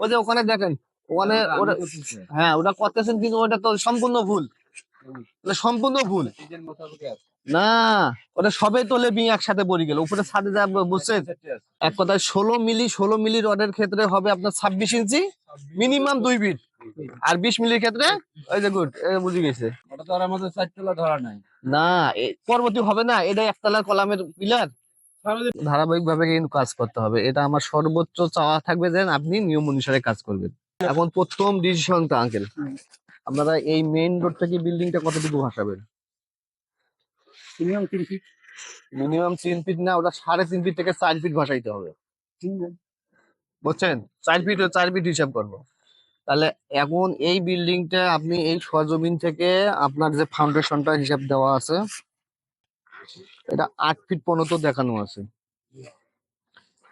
ওই যে ওখানে দেখেন ওখানে ওটা হ্যাঁ ওটা করতেছেন কিন্তু ওটা তো সম্পূর্ণ ভুল। সম্পূর্ণ ভুল। না ওটা সবে তোলে বিয়ে একসাথে পড়ে গেল। উপরে ছাদে যা এক কথায় ষোলো মিলি ষোলো মিলি রডের ক্ষেত্রে হবে আপনার ছাব্বিশ ইঞ্চি মিনিমাম দুই ফিট। আর বিশ মিলির ক্ষেত্রে ওই যে গুড বুঝে গেছে। ওটা তো আর আমাদের চারতলা ধরা নাই। না পরবর্তী হবে না এটা একতলার কলামের পিলার। ধারাবাহিক ভাবে কিন্তু কাজ করতে হবে। এটা আমার সর্বোচ্চ চাওয়া থাকবে যে আপনি নিয়ম অনুসারে কাজ করবেন। এখন প্রথম ডিসিশনটা আঙ্কেল আপনারা এই মেইন রোড থেকে বিল্ডিংটা কতটুকু ভাসাবেন? মিনিমাম তিন ফিট মিনিমাম তিন ফিট না ওটা সাড়ে তিন ফিট থেকে চার ফিট ভাসাইতে হবে। বুঝছেন? চার ফিট চার ফিট হিসাব করব। তাহলে এখন এই বিল্ডিংটা আপনি এই সজমিন থেকে আপনার যে ফাউন্ডেশনটা হিসাব দেওয়া আছে এটা আট ফিট পর্যন্ত দেখানো আছে।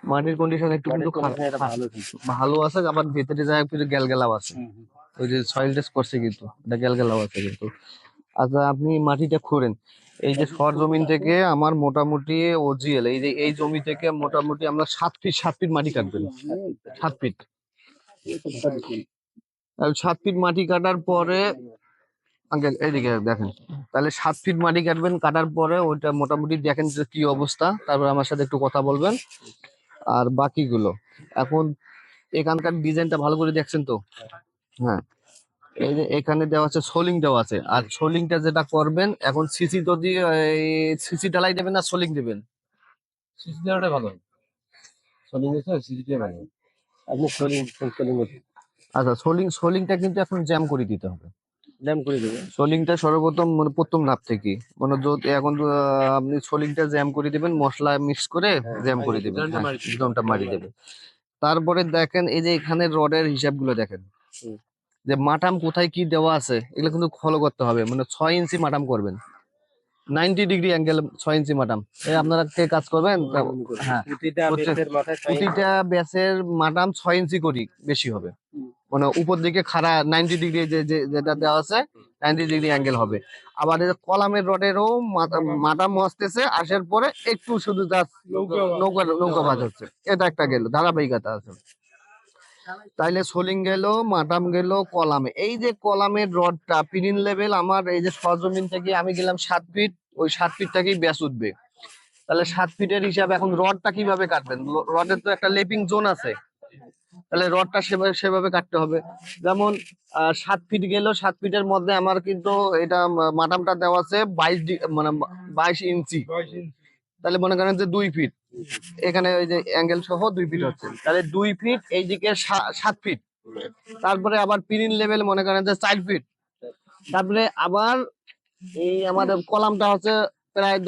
মাটির কন্ডিশন একটু কিন্তু ভালো আছে আবার ভেতরে যায় একটু গ্যালগেলাও আছে। ওই যে সয়েল টেস্ট করছে কিন্তু এটা গ্যালগেলাও আছে কিন্তু। আচ্ছা আপনি মাটিটা খুঁড়েন। এই যে সরজমিন থেকে আমার মোটামুটি ওজিএল এই যে এই জমি থেকে মোটামুটি আমরা সাত ফিট সাত ফিট মাটি কাটবেন। সাত ফিট সাত ফিট মাটি কাটার পরে আঙ্কেল এইদিকে দেখেন। তাহলে সাত ফিট মাটি কাটবেন কাটার পরে ওইটা মোটামুটি দেখেন যে কি অবস্থা। তারপর আমার সাথে একটু কথা বলবেন। আর বাকিগুলো এখন এখানকার ডিজাইনটা ভালো করে দেখছেন তো? হ্যাঁ। এই যে এখানে দেওয়া আছে সোলিং দেওয়া আছে। আর সোলিংটা যেটা করবেন এখন সিসি যদি সিসি ঢালাই দেবেন না সোলিং দেবেন? সিসি দেওয়াটা ভালো। সোলিং সিসি আপনি সোলিং সোলিং আচ্ছা সোলিং সোলিংটা কিন্তু এখন জ্যাম করে দিতে হবে। ল্যাম করে দেবে। সোলিংটা সর্বপ্রথম মানে প্রথম ধাপ থেকে। মানে যদি এখন আপনি সোলিংটা জ্যাম করে দিবেন মশলা মিক্স করে জ্যাম করে দিবেন। একদমটা হ্যাঁ, মারি দেবে দেবেন। তারপরে দেখেন এই যে এখানে রডের হিসাবগুলো দেখেন। যে মাটাম কোথায় কি দেওয়া আছে এগুলো কিন্তু ফলো করতে হবে। মানে ছয় ইঞ্চি মাটাম করবেন। নাইনটি ডিগ্রি অ্যাঙ্গেল ছয় ইঞ্চি মাটাম আপনারা কে কাজ করবেন? হ্যাঁ। প্রতিটা ব্যাসের মাটাম ছয় ইঞ্চি। করি বেশি হবে। মানে উপর দিকে খাড়া নাইনটি ডিগ্রি যে যেটা দেওয়া আছে নাইনটি ডিগ্রি অ্যাঙ্গেল হবে। আবার এই কলামের রডেরও মাটাম মসতেছে আসার পরে একটু শুধু নৌকা নৌকা বাজ হচ্ছে। এটা একটা গেল ধারাবাহিকতা আছে। তাইলে সোলিং গেল মাটাম গেল, কলামে। এই যে কলামের রডটা, পিরিন লেভেল আমার, এই যে সরজমিন থেকে আমি গেলাম সাত ফিট, ওই সাত ফিট থেকেই ব্যাস উঠবে। তাহলে সাত ফিটের হিসাবে এখন রডটা কীভাবে কাটবেন? রডের তো একটা লেপিং জোন আছে। তাহলে রডটা সেভাবে সেভাবে কাটতে হবে। যেমন সাত ফিট গেল, সাত ফিটের মধ্যে আমার কিন্তু এটা মাটামটা দেওয়া আছে বাইশ মানে বাইশ ইঞ্চি। তাহলে মনে করেন যে দুই ফিট। এখানে ওই যে অ্যাঙ্গেল সহ দুই ফিট হচ্ছে। তাহলে দুই ফিট এইদিকে সাত ফিট তারপরে আবার পিরিন লেভেল মনে করেন যে চার ফিট তারপরে আবার এই আমাদের কলামটা হচ্ছে প্রায়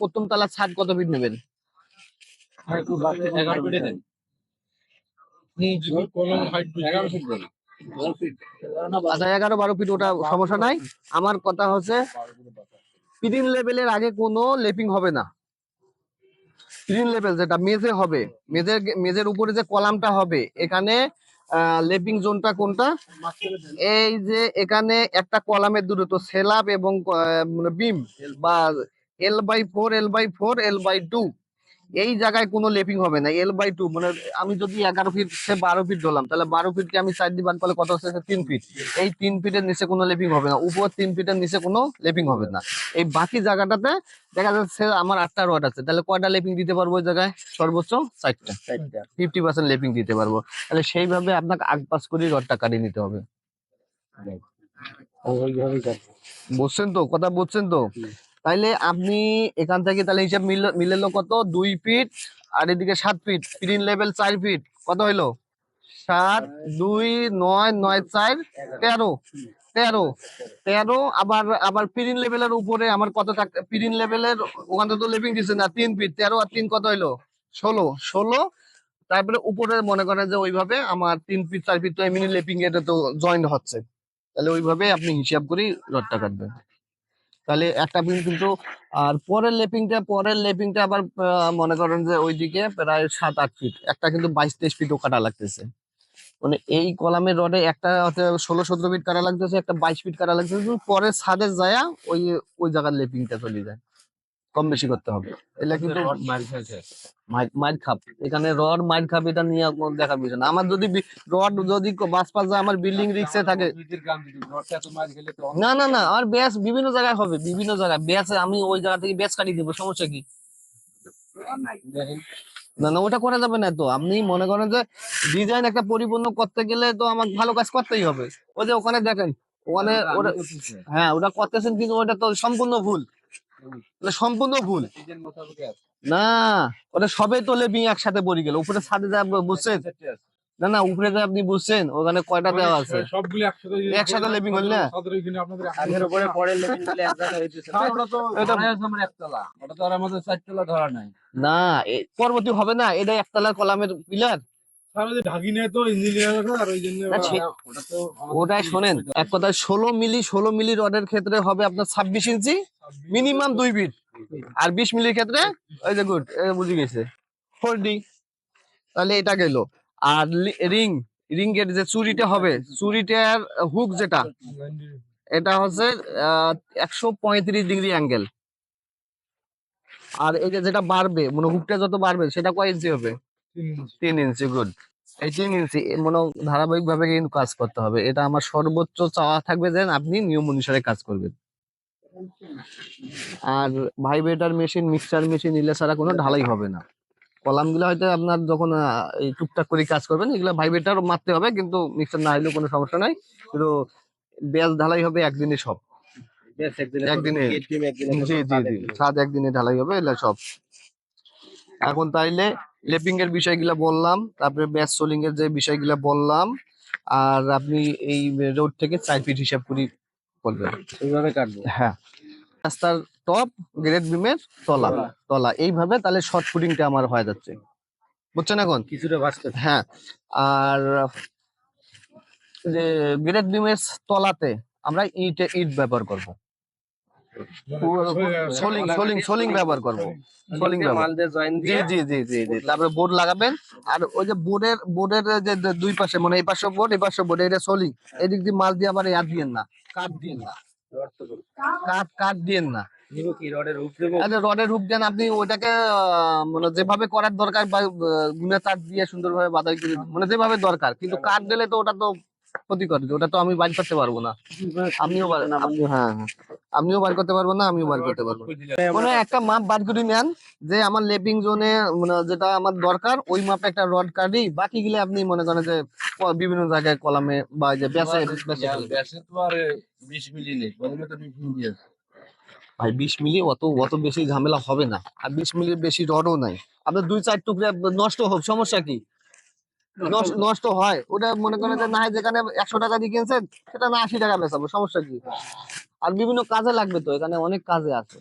প্রথম তলার ছাদ কত ফিট নেবেন? এগারো ফিটে দেন এগারো ফিট দেন আচ্ছা এগারো বারো ফিট ওটা সমস্যা নাই। আমার কথা হচ্ছে পিরিন লেভেলের আগে কোনো লেপিং হবে না। পিরিন লেভেল যেটা, মেজে হবে। মেজের মেজের উপরে যে কলামটা হবে, এখানে লেপিং জোনটা কোনটা? এই যে এখানে একটা কলামের দূরত্ব সেলাব এবং বিম বা L by four L by four L by two এই জায়গায় কোনো লেপিং হবে না এল বাই টু মানে আমি যদি এগারো ফিট সে বারো ফিট ধরলাম তাহলে বারো ফিটকে আমি চার দিয়ে বাদ করলে কত হচ্ছে? তিন ফিট এই তিন ফিটের নিচে কোনো লেপিং হবে না উপর তিন ফিটের নিচে কোনো লেপিং হবে না। এই বাকি জায়গাটাতে দেখা যাচ্ছে আমার আটটা রড আছে তাহলে কয়টা লেপিং দিতে পারব ওই জায়গায়? সর্বোচ্চ চারটা। ফিফটি পার্সেন্ট লেপিং দিতে পারব। তাহলে সেইভাবে আপনাকে আগ পাস করে রডটা কাটিয়ে নিতে হবে। বুঝছেন তো? কথা বুঝছেন তো। তাইলে আপনি এখান থেকে তাহলে হিসাব মিলল মিলেলো কত? দুই ফিট আর এদিকে সাত ফিট স্ক্রিন লেভেল চার ফিট কত হইল? সাত, দুই, নয় নয়, চার, তেরো তেরো তেরো, আবার আবার পিরিন লেভেলের উপরে আমার কত থাক পিরিন লেভেলের ওখানে তো লিভিং দিচ্ছে না, তিন ফিট তেরো আর তিন কত হইল? ষোলো ষোলো, তারপরে উপরে মনে করেন যে ওইভাবে আমার তিন ফিট চার ফিট তো এমনি লেপিং এটা তো জয়েন্ট হচ্ছে। তাহলে ওইভাবে আপনি হিসাব করেই রডটা কাটবেন। তাহলে একটা পিস কিন্তু, আর পরের লেপিংটা পরের লেপিংটা আবার মনে করেন যে ওইদিকে প্রায় সাত আট ফিট। একটা কিন্তু বাইশ তেইশ ফিটও কাটা লাগতেছে। মানে এই কলামের রডে একটা ষোলো সতেরো ফিট কাটা লাগতেছে, একটা বাইশ ফিট কাটা লাগতেছে। পরে ছাদের যায় ওই ওই জায়গার লেপিংটা চলে যায়। কম বেশি করতে হবে। এটা কিন্তু রড মাইর- খাপ। এখানে রড মাইর খাপ এটা নিয়ে দেখার বিষয় না। আমার যদি রড যদি বাস পাস যায় আমার বিল্ডিং রিক্সে থাকে। না না না আমার ব্যাস বিভিন্ন জায়গায় হবে বিভিন্ন জায়গায়। ব্যাস আমি ওই জায়গা থেকে ব্যাস কাটিয়ে দেবো সমস্যা কি? না না ওটা করা যাবে না তো। আপনি মনে করেন যে ডিজাইন একটা পরিপূর্ণ করতে গেলে তো আমাকে ভালো কাজ করতেই হবে। ওই যে ওখানে দেখেন ওখানে ওটা হ্যাঁ ওটা করতেছেন কিন্তু ওটা তো সম্পূর্ণ ভুল। সম্পূর্ণ ভুল। না ওটা সবে তো লেবিং একসাথে পড়ে গেল। উপরে ছাদে যা বুঝছেন না না উপরে যা আপনি বুঝছেন ওখানে কয়টা দেওয়া আছে? সবগুলো একসাথে একসাথে living হল না? আগের উপরে পরে ওটা আমার একতলা। ওটা তো আর আমাদের চারতলা ধরা নাই। পরবর্তী হবে না? এটা একতলার কলামের পিলার? ওটাই শোনেন এক কথায় ষোলো মিলি ষোলো মিলি রডের ক্ষেত্রে হবে আপনার ছাব্বিশ ইঞ্চি মিনিমাম দুই ফিট আর বিশ মিলির ক্ষেত্রে ওই যে গুড বুঝে গেছে। ফোর ডি তাহলে এটা গেল। আর রিং রিং এর যে চুরিটা হবে চুরিটার হুক যেটা এটা হচ্ছে একশো পঁয়ত্রিশ ডিগ্রি অ্যাঙ্গেল আর এই যে যেটা বাড়বে মানে হুকটা যত বাড়বে সেটা কয় ইঞ্চি হবে? তিন ইঞ্চি। গুড এই তিন ইঞ্চি মনে ধারাবাহিক ভাবে কিন্তু কাজ করতে হবে। এটা আমার সর্বোচ্চ চাওয়া থাকবে যে আপনি নিয়ম অনুসারে কাজ করবেন। আর ভাইব্রেটার মেশিন মিক্সার মেশিন নিলে ছাড়া কোনো ঢালাই হবে না। কলামগুলো হয়তো আপনার যখন এই টুকটাক করে কাজ করবেন এগুলো ভাইব্রেটার মারতে হবে কিন্তু মিক্সচার না হলেও কোনো সমস্যা নাই। কিন্তু বেল ঢালাই হবে একদিনে সব। একদিনে জি জি জি। সাত একদিনে ঢালাই হবে এগুলো সব। এখন তাইলে লেপিং এর বিষয়গুলো বললাম তারপরে ব্যাস সোলিং এর যে বিষয়গুলো বললাম আর আপনি এই রোড থেকে চার ফিট হিসাব করি করবেন। এইভাবে কাটবো? হ্যাঁ। রাস্তার টপ গ্রেড বিমের তলা তলা। এইভাবে তাহলে শর্ট ফুটিংটা আমার হয়ে যাচ্ছে। বুঝছেন এখন? কিছুটা বাঁচতে হ্যাঁ। আর যে গ্রেড বিমের তলাতে আমরা ইট ইট ব্যবহার করব। সোলিং সোলিং সোলিং ব্যবহার করব। সোলিং মাল দিয়ে জয়েন জি জি জি জি জি। তারপরে বোর্ড লাগাবেন আর ওই যে বোর্ডের বোর্ডের যে যে দুই পাশে মানে এই পাশে বোর্ড এই পাশে বোর্ড এটা সোলিং এদিক দিয়ে মাল দিয়ে আবার ইয়াদ দিয়েন না কাঠ দিয়েন না। কাঠ কাঠ দিয়েন না। রডের রূপ দেন আপনি ওইটাকে মানে যেভাবে করার দরকার বা গুনা তার দিয়ে সুন্দরভাবে বাধাই করে মানে যেভাবে দরকার কিন্তু কাঠ দিলে তো ওটা তো ক্ষতি করে ওটা তো আমি বাইর করতে পারব না। বার- আপনি হ্যাঁ হ্যাঁ। আপনিও বার করতে পারব না আমিও বার করতে পারব। মানে একটা মাপ বার করে নেন যে আমার লেপিং জোনে মানে যেটা আমার দরকার ওই মাপে একটা রড কাটি বাকি গুলো আপনি মনে করেন যে বিভিন্ন জায়গায় কলামে বা যে ব্যাসে ব্যাসে তো আর বিশ মিলি নেই প্রথমে তো বিশ মিলি আছে। ভাই বিশ মিলি অত অত বেশি ঝামেলা হবে না। আর বিশ মিলির বেশি রডও নাই। আপনার দুই চার টুকরা নষ্ট হোক সমস্যা কি? নষ্ট- নষ্ট হয়। ওটা মনে করেন যে না হয় যেখানে একশো টাকা দিয়ে কিনছেন সেটা না আশি টাকা বেচাবো সমস্যা কি? আর বিভিন্ন কাজে লাগবে তো এখানে অনেক কাজে আছে।